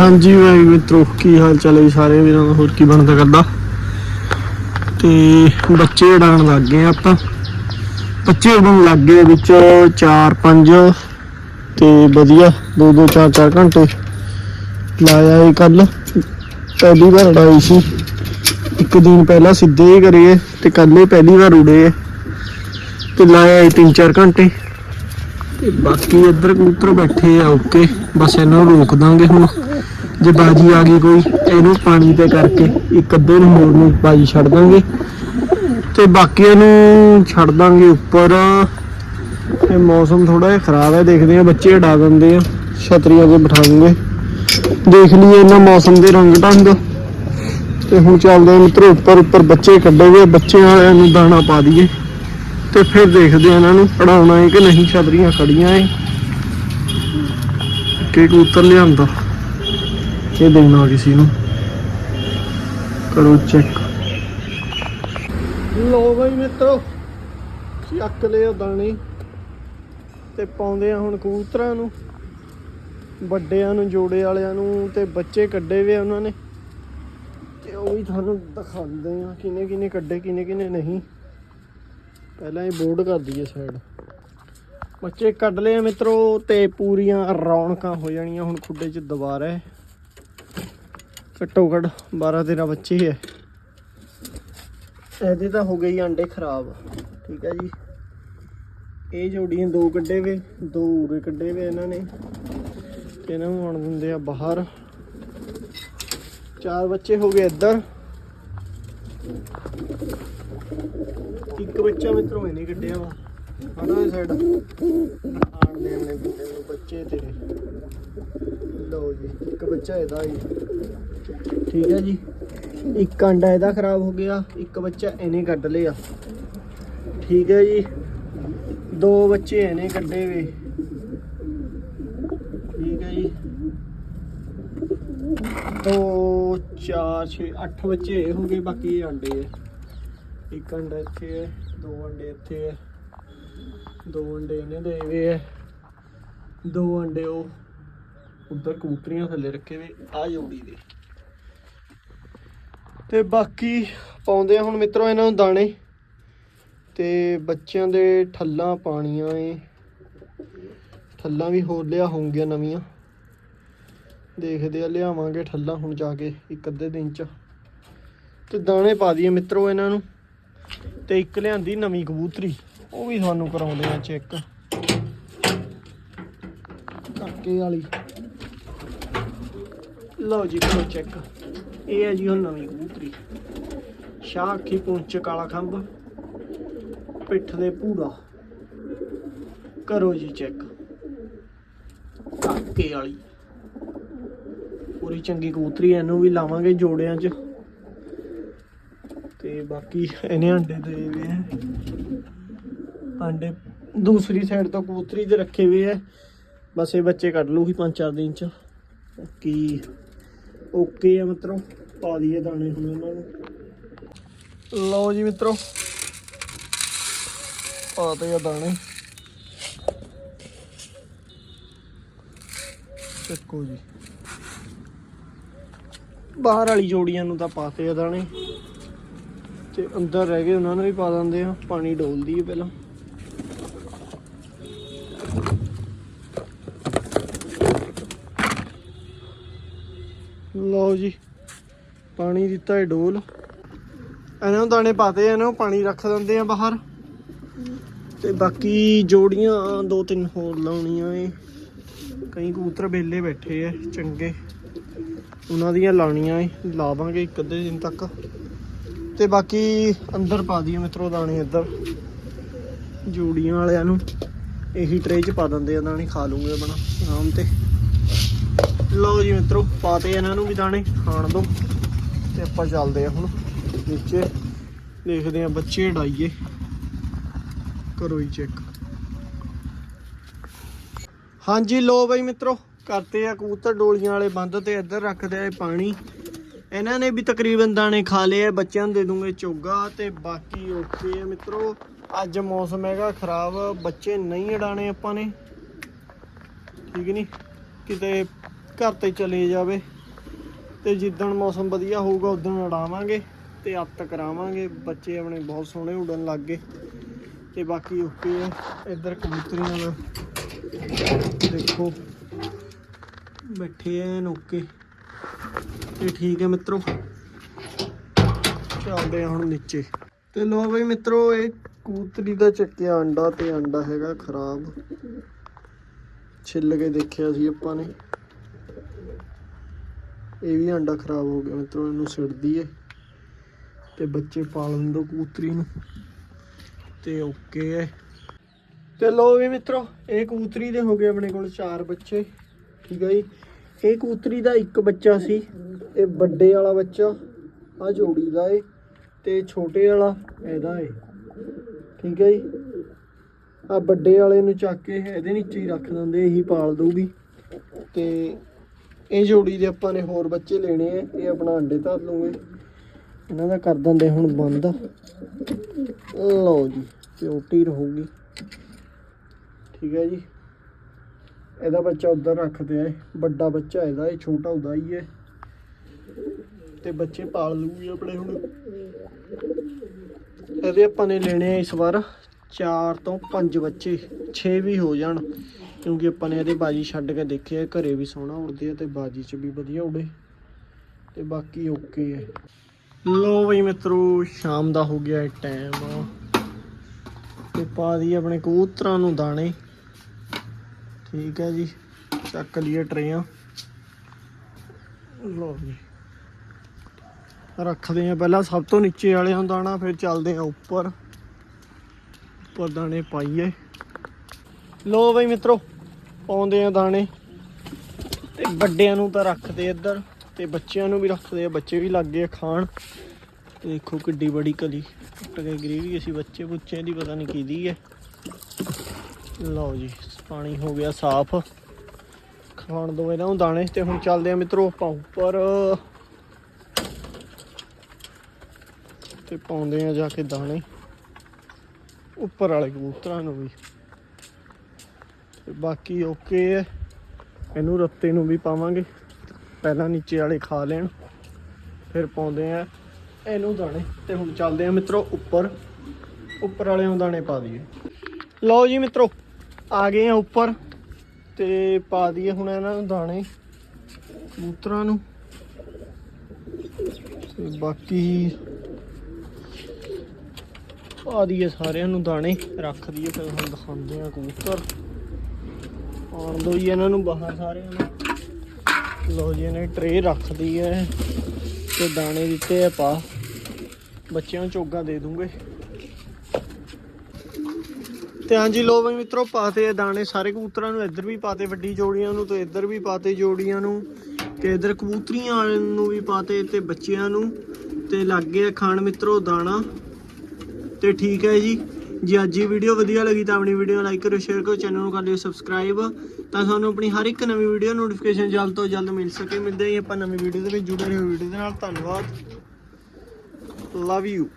ਹਾਂਜੀ, ਮੈਂ ਵੀ ਮਿੱਤਰੋ, ਕੀ ਹਾਲ ਚਾਲ ਹੈ ਸਾਰੇ ਵੀਰਾਂ ਦਾ? ਹੋਰ ਕੀ ਬਣਦਾ ਕਰਦਾ? ਤੇ ਬੱਚੇ ਉਡਾਣ ਲੱਗ ਗਏ ਆਪਾਂ। ਬੱਚੇ ਉਡਣ ਲੱਗ ਗਏ ਵਿੱਚ 4 5 ਤੇ ਵਧੀਆ 2 2 4 4 ਘੰਟੇ ਲਾਇਆ ਇਹ ਕੱਲ। ਪਹਿਲੀ ਵਾਰ ਉਡਾਈ ਸੀ। ਇੱਕ ਦਿਨ ਪਹਿਲਾਂ ਸਿੱਧੇ ਹੀ ਕਰੀਏ ਤੇ ਕੱਲ ਪਹਿਲੀ ਵਾਰ ਉੜੇ ਹੈ। ਤੇ ਲਾਇਆ 3 4 ਘੰਟੇ। ਤੇ ਬਾਕੀ ਇੱਧਰ ਕਬੂਤਰ ਬੈਠੇ ਆ, ਓਕੇ। ਬਸ ਇਹਨਾਂ ਨੂੰ ਰੋਕ ਦਾਂਗੇ ਹੁਣ। ਜੇ ਬਾਜੀ ਆ ਗਈ ਕੋਈ, ਇਹਨੂੰ ਪਾਣੀ ਤੇ ਕਰਕੇ ਇੱਕ ਅੱਧੇ ਨੂੰ ਹੋਰ ਨੂੰ ਬਾਜੀ ਛੱਡ ਦਾਂਗੇ। ਤੇ ਬਾਕੀਆਂ ਨੂੰ ਛੱਡ ਦਾਂਗੇ ਉੱਪਰ। ਤੇ ਮੌਸਮ ਥੋੜਾ ਜਿਹਾ ਖਰਾਬ ਹੈ, ਦੇਖਦੇ ਆ ਬੱਚੇ ਉਡਾ ਦਿੰਦੇ ਆ, ਛਤਰੀਆਂ ਤੇ ਬਿਠਾਵਾਂਗੇ ਦੇਖ ਲਈਏ ਇਹਨਾਂ ਮੌਸਮ ਦੇ ਰੰਗ ਢੰਗ। ਤੇ ਹੁਣ ਚੱਲਦੇ ਆ ਮਿੱਤਰੋ, ਉੱਪਰ ਉੱਪਰ ਬੱਚੇ ਕੱਢੇ ਹੋਏ ਬੱਚਿਆਂ ਵਾਲਿਆਂ ਨੂੰ ਦਾਣਾ ਪਾ ਦਈਏ। ਤੇ ਫਿਰ ਦੇਖਦੇ ਆ ਇਹਨਾਂ ਨੂੰ ਪੜਾਉਣਾ ਹੈ ਕਿ ਨਹੀਂ, ਛਤਰੀਆਂ ਖੜੀਆਂ ਏ ਕਿ ਕਬੂਤਰ ਲਿਆਂਦਾ। ਇਹ ਦੇਣਾ ਕਿਸੇ ਨੂੰ। ਕਰੋ ਚੈੱਕ ਲੋ ਬਈ ਮਿੱਤਰੋ, ਚੱਕ ਲਿਆ ਦਾਣੇ ਤੇ ਪਾਉਂਦੇ ਆ ਹੁਣ ਕਬੂਤਰਾਂ ਨੂੰ, ਵੱਡਿਆਂ ਨੂੰ, ਜੋੜੇ ਵਾਲਿਆਂ ਨੂੰ ਤੇ ਬੱਚੇ ਕੱਢੇ ਵੇ ਉਹਨਾਂ ਨੇ। ਤੇ ਉਹ ਵੀ ਤੁਹਾਨੂੰ ਦਿਖਾਉਂਦੇ ਆ ਕਿਨੇ ਕਿਨੇ ਕੱਢੇ, ਕਿਨੇ ਕਿਨੇ ਨਹੀਂ। ਪਹਿਲਾਂ ਇਹ ਬੋਰਡ ਕਰ ਦਈਏ ਸਾਈਡ ਬੱਚੇ ਕੱਢ ਲਏ ਆ ਮਿੱਤਰੋ ਤੇ ਪੂਰੀਆਂ ਰੌਣਕਾਂ ਹੋ ਜਾਣੀਆਂ ਹੁਣ ਖੁੱਡੇ 'ਚ ਦੁਬਾਰਾ। ਘੱਟੋ ਘੱਟ 12 13 ਬੱਚੇ ਹੈ। ਇਹਦੇ ਤਾਂ ਹੋ ਗਏ ਹੀ ਆਂਡੇ ਖਰਾਬ। ਠੀਕ ਹੈ ਜੀ। ਇਹ ਜੋੜੀਆਂ ਦੋ ਕੱਢੇ ਵੇ, ਦੋ ਉਰੇ ਕੱਢੇ ਵੇ ਇਹਨਾਂ ਨੇ। ਇਹਨਾਂ ਨੂੰ ਆਉਣ ਦਿੰਦੇ ਆ ਬਾਹਰ। ਚਾਰ ਬੱਚੇ ਹੋ ਗਏ ਇੱਧਰ। ਇੱਕ ਬੱਚਾ ਮਿੱਤਰੋਂ ਇਹਨੇ ਕੱਢਿਆ ਵਾ। ਹਣਾ ਸਾਈਡ ਆਣ ਦੇ ਨੇ ਬੰਦੇ ਨੂੰ ਬੱਚੇ ਤੇਰੇ। ਲਓ ਜੀ ਇੱਕ ਬੱਚਾ ਇਹਦਾ ਹੀ। ਠੀਕ ਹੈ ਜੀ। ਇੱਕ ਅੰਡਾ ਇਹਦਾ ਖਰਾਬ ਹੋ ਗਿਆ ਇੱਕ ਬੱਚਾ ਇਹਨੇ ਕੱਢ ਲਿਆ। ਠੀਕ ਹੈ ਜੀ। ਦੋ ਬੱਚੇ ਇਹਨੇ ਕੱਢੇ ਵੇ। ਠੀਕ ਹੈ ਜੀ। ਦੋ ਚਾਰ ਛੇ ਅੱਠ ਬੱਚੇ ਇਹ ਹੋ ਗਏ ਬਾਕੀ ਇਹ ਅੰਡੇ ਹੈ। ਇੱਕ ਅੰਡਾ ਇੱਥੇ ਹੈ ਦੋ ਅੰਡੇ ਇੱਥੇ ਹੈ। ਦੋ ਅੰਡੇ ਇਹਨੇ ਦੇ ਗਏ ਹੈ ਦੋ ਅੰਡੇ ਉਹ ਉੱਧਰ ਕਬੂਤਰੀਆਂ ਥੱਲੇ ਰੱਖੇ ਵੇ ਆ ਜੋੜੀ ਦੇ। ਤੇ ਬਾਕੀ ਪਾਉਂਦੇ ਆ ਹੁਣ ਮਿੱਤਰੋ ਇਹਨਾਂ ਨੂੰ ਦਾਣੇ। ਤੇ ਬੱਚਿਆਂ ਦੇ ਠੱਲਾਂ ਪਾਣੀਆਂ ਏ। ਠੱਲਾਂ ਵੀ ਹੋਰ ਲਿਆ ਹੋਣਗੀਆਂ ਨਵੀਆਂ। ਦੇਖਦੇ ਆ, ਲਿਆਵਾਂਗੇ ਠੱਲਾਂ ਹੁਣ ਜਾ ਕੇ ਇੱਕ ਅੱਧੇ ਦਿਨ ਚ। ਤੇ ਦਾਣੇ ਪਾ ਦਈਏ ਮਿੱਤਰੋ ਇਹਨਾਂ ਨੂੰ। ਤੇ ਇੱਕ ਲਿਆਂਦੀ ਨਵੀਂ ਕਬੂਤਰੀ। ਉਹ ਵੀ ਤੁਹਾਨੂੰ ਕਰਾਉਂਦੇ ਆ ਚੈੱਕ। ਕਾਕੇ ਵਾਲੀ। ਲਓ ਜੀ, ਕਰੋ ਚੈੱਕ। ਇਹ ਹੈ ਜੀ ਉਹ ਨਵੀਂ ਕਬੂਤਰੀ। ਸ਼ਾਹ ਅੱਖੀ ਪੁੰਚ ਕਾਲਾ ਖੰਭ। ਪਿੱਠ ਦੇ ਪੂਰਾ ਕਰੋ ਜੀ ਚੈੱਕ। ਕਾਕੇ ਵਾਲੀ। ਪੂਰੀ ਚੰਗੀ ਕਬੂਤਰੀ ਇਹਨੂੰ ਵੀ ਲਾਵਾਂਗੇ ਜੋੜਿਆਂ 'ਚ। ਤੇ ਬਾਕੀ ਇਹਨੇ ਅੰਡੇ ਦੇ ਵੇ ਹੈ ਦੂਸਰੀ ਸਾਈਡ ਤੋਂ ਕਬੂਤਰੀ ਦੇ ਰੱਖੇ ਹੋਏ ਹੈ ਬਸ ਇਹ ਬੱਚੇ ਕੱਢ ਲੂਗੀ ਪੰਜ ਚਾਰ ਦਿਨ 'ਚ। ਬਾਕੀ ਓਕੇ ਆ ਮਿੱਤਰੋ, ਪਾ ਦਈਏ ਦਾਣੇ ਹੁਣ ਉਹਨਾਂ ਨੂੰ। ਲਓ ਜੀ ਮਿੱਤਰੋ, ਪਾ ਤੇ ਆ ਦਾਣੇ। ਚੱਕੋ ਜੀ। ਬਾਹਰ ਵਾਲੀ ਜੋੜੀਆਂ ਨੂੰ ਤਾਂ ਪਾਤੇ ਆ ਦਾਣੇ। ਤੇ ਅੰਦਰ ਰਹਿ ਗਏ, ਉਹਨਾਂ ਨੂੰ ਵੀ ਪਾ ਦਿੰਦੇ ਆ। ਪਾਣੀ ਡੋਲਦੀ ਹੈ ਪਹਿਲਾਂ। ਪਾਣੀ ਦਿੱਤਾ ਹੈ ਡੋਲ। ਇਹਨਾਂ ਨੂੰ ਦਾਣੇ ਪਾਤੇ, ਇਹਨਾਂ ਨੂੰ ਪਾਣੀ ਰੱਖ ਦਿੰਦੇ ਆ ਬਾਹਰ। ਤੇ ਬਾਕੀ ਜੋੜੀਆਂ ਦੋ ਤਿੰਨ ਹੋਰ ਲਾਉਣੀਆਂ ਏ। ਕਈ ਕਬੂਤਰ ਬੇਲੇ ਬੈਠੇ ਐ ਚੰਗੇ। ਉਹਨਾਂ ਦੀਆਂ ਲਾਉਣੀਆਂ ਏ, ਲਾਵਾਂਗੇ ਇੱਕ ਅੱਧੇ ਦਿਨ ਤੱਕ। ਤੇ ਬਾਕੀ ਅੰਦਰ ਪਾ ਦਈਏ ਮਿੱਤਰੋ ਦਾਣੇ ਇੱਧਰ। ਜੋੜੀਆਂ ਵਾਲਿਆਂ ਨੂੰ ਇਹੀ ਟਰੇ 'ਚ ਪਾ ਦਿੰਦੇ ਆ, ਦਾਣੇ ਖਾ ਲੂੰਗੇ ਆਪਣਾ, ਆਰਾਮ ਤੇ। ਲਓ ਜੀ ਮਿੱਤਰੋ, ਪਾਤੇ ਇਹਨਾਂ ਨੂੰ ਵੀ ਦਾਣੇ, ਖਾਣ ਦੋ। ਤੇ ਆਪਾਂ ਚੱਲਦੇ ਆ ਹੁਣ ਨੀਚੇ। ਦੇਖਦੇ ਆ ਬੱਚੇ ਡਾਈਏ ਕਰੋ ਹੀ ਚੈੱਕ ਹਾਂਜੀ ਲੋ ਬਈ ਮਿੱਤਰੋ ਕਰਤੇ ਆ ਕਬੂਤਰ ਡੋਲੀਆਂ ਵਾਲੇ ਬੰਦ ਤੇ ਇੱਧਰ ਰੱਖਦੇ ਆ ਪਾਣੀ। ਇਹਨਾਂ ਨੇ ਵੀ ਤਕਰੀਬਨ ਦਾਣੇ ਖਾ ਲਏ ਆ, ਬੱਚਿਆਂ ਨੂੰ ਦੇ ਦੂੰਗੇ ਚੋਗਾ ਤੇ ਬਾਕੀ ਓਕੇ ਆ ਮਿੱਤਰੋ। ਅੱਜ ਮੌਸਮ ਹੈਗਾ ਖਰਾਬ, ਬੱਚੇ ਨਹੀਂ ਉਡਾਣੇ ਆਪਾਂ ਨੇ। ਠੀਕ ਨਹੀਂ ਕਿਤੇ ਘਰ ਤੇ ਚਲੇ ਜਾਵੇ। ਤੇ ਜਿੱਦਣ ਮੌਸਮ ਵਧੀਆ ਹੋਊਗਾ ਉਦੋਂ ਉਡਾਵਾਂਗੇ ਤੇ ਅੱਤ ਕਰਾਵਾਂਗੇ। ਬੱਚੇ ਆਪਣੇ ਬਹੁਤ ਸੋਹਣੇ ਉਡਣ ਲੱਗ ਗਏ ਤੇ ਬਾਕੀ ਓਕੇ ਹੈ ਇੱਧਰ ਕਬੂਤਰੀਆਂ ਦਾ ਦੇਖੋ, ਬੈਠੇ ਐਨ ਓਕੇ। ਤੇ ਠੀਕ ਹੈ ਮਿੱਤਰੋ, ਚੱਲਦੇ ਆ ਹੁਣ ਨੀਚੇ। ਤੇ ਲੋ ਬਈ ਮਿੱਤਰੋ, ਇਹ ਕਬੂਤਰੀ ਦਾ ਚੱਕਿਆ ਅੰਡਾ ਤੇ ਅੰਡਾ ਹੈਗਾ ਖਰਾਬ। ਛਿੱਲ ਕੇ ਦੇਖਿਆ ਸੀ ਆਪਾਂ ਨੇ। ਇਹ ਵੀ ਅੰਡਾ ਖਰਾਬ ਹੋ ਗਿਆ, ਮਿੱਤਰੋ, ਇਹਨੂੰ ਸਿੜਦੀ ਏ। ਤੇ ਬੱਚੇ ਪਾਲਣ ਦੋ ਕਬੂਤਰੀ ਨੂੰ। ਤੇ ਓਕੇ ਹੈ ਤੇ ਲੋ ਵੀ ਮਿੱਤਰੋ, ਇਹ ਕਬੂਤਰੀ ਦੇ ਹੋ ਗਏ ਆਪਣੇ ਕੋਲ ਚਾਰ ਬੱਚੇ, ਠੀਕ ਹੈ ਜੀ। ਇਹ ਕਬੂਤਰੀ ਦਾ ਇੱਕ ਬੱਚਾ ਸੀ, ਇਹ ਵੱਡੇ ਵਾਲਾ ਬੱਚਾ, ਆ ਜੋੜੀ ਦਾ ਏ, ਤੇ ਛੋਟੇ ਵਾਲਾ ਇਹਦਾ ਏ, ਠੀਕ ਹੈ ਜੀ। ਆ ਵੱਡੇ ਵਾਲੇ ਨੂੰ ਚੱਕ ਕੇ ਇਹਦੇ ਨੀਚੇ ਹੀ ਰੱਖ ਦਿੰਦੇ, ਇਹੀ ਪਾਲ ਦਊਗੀ। ਤੇ ਇਹ ਜੋੜੀ ਦੇ ਆਪਾਂ ਨੇ ਹੋਰ ਬੱਚੇ ਲੈਣੇ ਆ, ਇਹ ਆਪਣਾ ਅੰਡੇ ਧਰ ਲੂਗੇ। ਇਹਨਾਂ ਦਾ ਕਰ ਦਿੰਦੇ ਹੁਣ ਬੰਦ। ਲਓ ਜੀ ਪਿਓਟੀ ਰਹੂਗੀ। ਠੀਕ ਹੈ ਜੀ। ਇਹਦਾ ਬੱਚਾ ਉਧਰ ਰੱਖਦੇ ਆ ਇਹ। ਵੱਡਾ ਬੱਚਾ ਇਹਦਾ, ਇਹ ਛੋਟਾ ਹੁੰਦਾ ਹੀ ਹੈ। ਤੇ ਬੱਚੇ ਪਾਲ ਲੂਗੀ ਆਪਣੇ ਹੁਣ। ਇਹਦੇ ਆਪਾਂ ਨੇ ਲੈਣੇ ਆ ਇਸ ਵਾਰ ਚਾਰ ਤੋਂ ਪੰਜ ਬੱਚੇ 6 ਵੀ ਹੋ ਜਾਣ, ਕਿਉਂਕਿ ਆਪਾਂ ਨੇ ਇਹਦੇ ਬਾਜੀ ਛੱਡ ਕੇ ਦੇਖਿਆ ਘਰੇ ਵੀ ਸੋਹਣਾ ਉੜਦੇ ਆ ਤੇ ਬਾਜੀ 'ਚ ਵੀ ਵਧੀਆ ਉੜੇ। ਤੇ ਬਾਕੀ ਓਕੇ ਹੈ ਲੋ ਬਈ ਮਿੱਤਰੋ, ਸ਼ਾਮ ਦਾ ਹੋ ਗਿਆ ਟਾਈਮ ਤੇ ਪਾ ਦੀ ਆਪਣੇ ਕਬੂਤਰਾਂ ਨੂੰ ਦਾਣੇ। ਠੀਕ ਹੈ ਜੀ, ਚੱਕ ਲਈਏ ਟਰੇਆਂ। ਲੋ ਜੀ। ਰੱਖਦੇ ਆ ਪਹਿਲਾਂ ਸਭ ਤੋਂ ਨੀਚੇ ਵਾਲਿਆਂ ਨੂੰ ਦਾਣਾ, ਫਿਰ ਚੱਲਦੇ ਆ ਉੱਪਰ। ਉੱਪਰ ਦਾਣੇ ਪਾਈਏ ਲੋ ਬਈ ਮਿੱਤਰੋ, ਪਾਉਂਦੇ ਆ ਦਾਣੇ। ਤੇ ਵੱਡਿਆਂ ਨੂੰ ਤਾਂ ਰੱਖਦੇ ਇੱਧਰ, ਤੇ ਬੱਚਿਆਂ ਨੂੰ ਵੀ ਰੱਖਦੇ ਆ, ਬੱਚੇ ਵੀ ਲੱਗ ਗਏ ਆ ਖਾਣ। ਤੇ ਦੇਖੋ ਕਿੱਡੀ ਬੜੀ ਕਲੀ ਟੁੱਟ ਕੇ ਗਿਰੀ ਅਸੀਂ ਬੱਚੇ ਬੁੱਚੇ ਦੀ ਪਤਾ ਨਹੀਂ ਕਿਹਦੀ ਹੈ ਲਓ ਜੀ, ਪਾਣੀ ਹੋ ਗਿਆ ਸਾਫ਼। ਖਾਣ ਦੋ ਇਹਨਾਂ ਨੂੰ ਦਾਣੇ, ਤੇ ਹੁਣ ਚੱਲਦੇ ਆ ਮਿੱਤਰੋ ਆਪਾਂ ਉੱਪਰ। ਤੇ ਪਾਉਂਦੇ ਆ ਜਾ ਕੇ ਦਾਣੇ। ਉੱਪਰ ਵਾਲੇ ਕਬੂਤਰਾਂ ਨੂੰ ਵੀ। ਤੇ ਬਾਕੀ ਓਕੇ ਹੈ ਇਹਨੂੰ ਰੱਤੇ ਨੂੰ ਵੀ ਪਾਵਾਂਗੇ। ਪਹਿਲਾਂ ਨੀਚੇ ਵਾਲੇ ਖਾ ਲੈਣ। ਫਿਰ ਪਾਉਂਦੇ ਆ ਇਹਨੂੰ ਦਾਣੇ। ਤੇ ਹੁਣ ਚੱਲਦੇ ਆ ਮਿੱਤਰੋ ਉੱਪਰ। ਉੱਪਰ ਵਾਲੇ ਨੂੰ ਦਾਣੇ ਪਾ ਦਈਏ। ਲਓ ਜੀ ਮਿੱਤਰੋ, ਆ ਗਏ ਆ ਉੱਪਰ। ਤੇ ਪਾ ਦਈਏ ਹੁਣ ਇਹਨਾਂ ਨੂੰ ਦਾਣੇ ਕਬੂਤਰਾਂ ਨੂੰ। ਤੇ ਬਾਕੀ ਪਾ ਦਈਏ ਸਾਰਿਆਂ ਨੂੰ ਦਾਣੇ, ਰੱਖ ਦਈਏ ਫਿਰ ਹੁਣ ਦਿਖਾਉਂਦੇ ਆ ਕਬੂਤਰ। ਆਉਣ ਦੋ ਜੀ ਇਹਨਾਂ ਨੂੰ ਬਾਹਰ ਸਾਰਿਆਂ ਨੂੰ। ਲੋ ਜੀ, ਇਹਨੇ ਟਰੇ ਰੱਖਦੀ ਹੈ ਤੇ ਦਾਣੇ ਦਿੱਤੇ ਆ ਪਾ। ਬੱਚਿਆਂ ਨੂੰ ਚੋਗਾ ਦੇ ਦੂੰਗੇ। ਤੇ ਹਾਂਜੀ ਲੋ ਬਈ ਮਿੱਤਰੋ, ਪਾਤੇ ਆ ਦਾਣੇ। ਸਾਰੇ ਕਬੂਤਰਾਂ ਨੂੰ ਇੱਧਰ ਵੀ ਪਾਤੇ, ਵੱਡੀ ਜੋੜੀਆਂ ਨੂੰ ਤੇ ਇੱਧਰ ਵੀ ਪਾਤੇ ਜੋੜੀਆਂ ਨੂੰ। ਤੇ ਇੱਧਰ ਕਬੂਤਰੀਆਂ ਨੂੰ ਵੀ ਪਾਤੇ ਤੇ ਬੱਚਿਆਂ ਨੂੰ। ਤੇ ਲੱਗ ਗਿਆ ਖਾਣ ਮਿੱਤਰੋ ਦਾਣਾ। ਤੇ ਠੀਕ ਹੈ ਜੀ। ਜੇ ਅੱਜ ਦੀ ਵੀਡੀਓ ਵਧੀਆ ਲੱਗੀ ਤਾਂ ਆਪਣੀ ਵੀਡੀਓ ਲਾਈਕ ਕਰੋ ਸ਼ੇਅਰ ਕਰੋ ਚੈਨਲ ਨੂੰ ਕਰ ਲਿਓ ਸਬਸਕ੍ਰਾਈਬ ਤਾਂ ਤੁਹਾਨੂੰ ਆਪਣੀ ਹਰ ਇੱਕ ਨਵੀਂ ਵੀਡੀਓ ਨੋਟੀਫਿਕੇਸ਼ਨ ਜਲਦ ਤੋਂ ਜਲਦ ਮਿਲ ਸਕੇ। ਮਿਲਦੇ ਹਾਂ ਜੀ ਆਪਾਂ ਨਵੀਂ ਵੀਡੀਓ ਦੇ ਵਿੱਚ। ਜੁੜੇ ਰਹੋ ਵੀਡੀਓ ਦੇ ਨਾਲ। ਧੰਨਵਾਦ। Love you